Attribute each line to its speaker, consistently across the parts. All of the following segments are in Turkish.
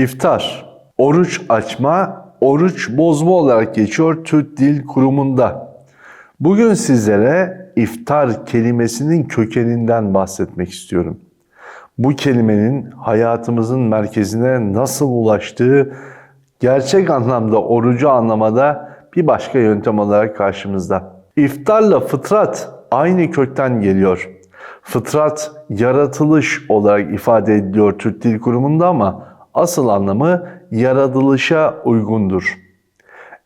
Speaker 1: İftar, oruç açma, oruç bozma olarak geçiyor Türk Dil Kurumu'nda. Bugün sizlere iftar kelimesinin kökeninden bahsetmek istiyorum. Bu kelimenin hayatımızın merkezine nasıl ulaştığı gerçek anlamda orucu anlamada bir başka yöntem olarak karşımızda. İftarla fıtrat aynı kökten geliyor. Fıtrat yaratılış olarak ifade ediliyor Türk Dil Kurumu'nda ama asıl anlamı yaratılışa uygundur.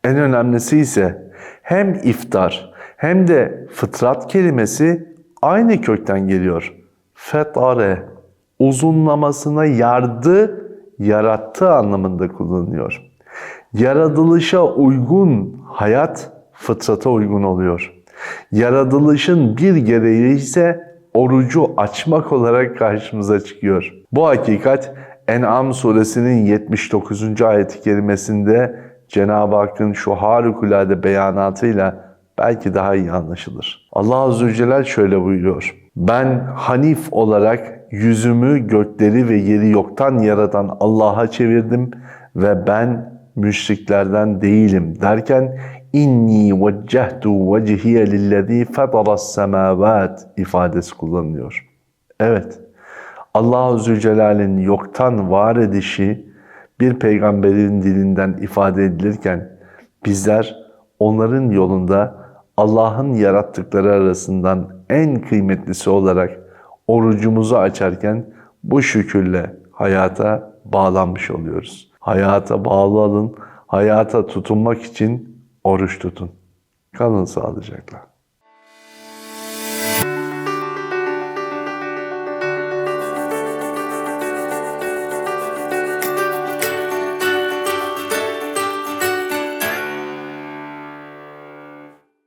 Speaker 1: En önemlisi ise hem iftar hem de fıtrat kelimesi aynı kökten geliyor. Fetare uzunlamasına yardı, yarattı anlamında kullanılıyor. Yaratılışa uygun hayat fıtrata uygun oluyor. Yaratılışın bir gereği ise orucu açmak olarak karşımıza çıkıyor. Bu hakikat En'am suresinin 79. ayeti kerimesinde Cenab-ı Hakk'ın şu harikulade beyanatıyla belki daha iyi anlaşılır. Allah Azze ve Celle şöyle buyuruyor. Ben Hanif olarak yüzümü gökleri ve yeri yoktan yaratan Allah'a çevirdim ve ben müşriklerden değilim derken inni veccehtu vecihiye lillezî fetaras semavat ifadesi kullanılıyor. Evet, Allah Azze ve Celle'nin yoktan var edişi bir peygamberin dilinden ifade edilirken bizler onların yolunda Allah'ın yarattıkları arasından en kıymetlisi olarak orucumuzu açarken bu şükürle hayata bağlanmış oluyoruz. Hayata bağlı olun, hayata tutunmak için oruç tutun. Kalın sağlıcakla.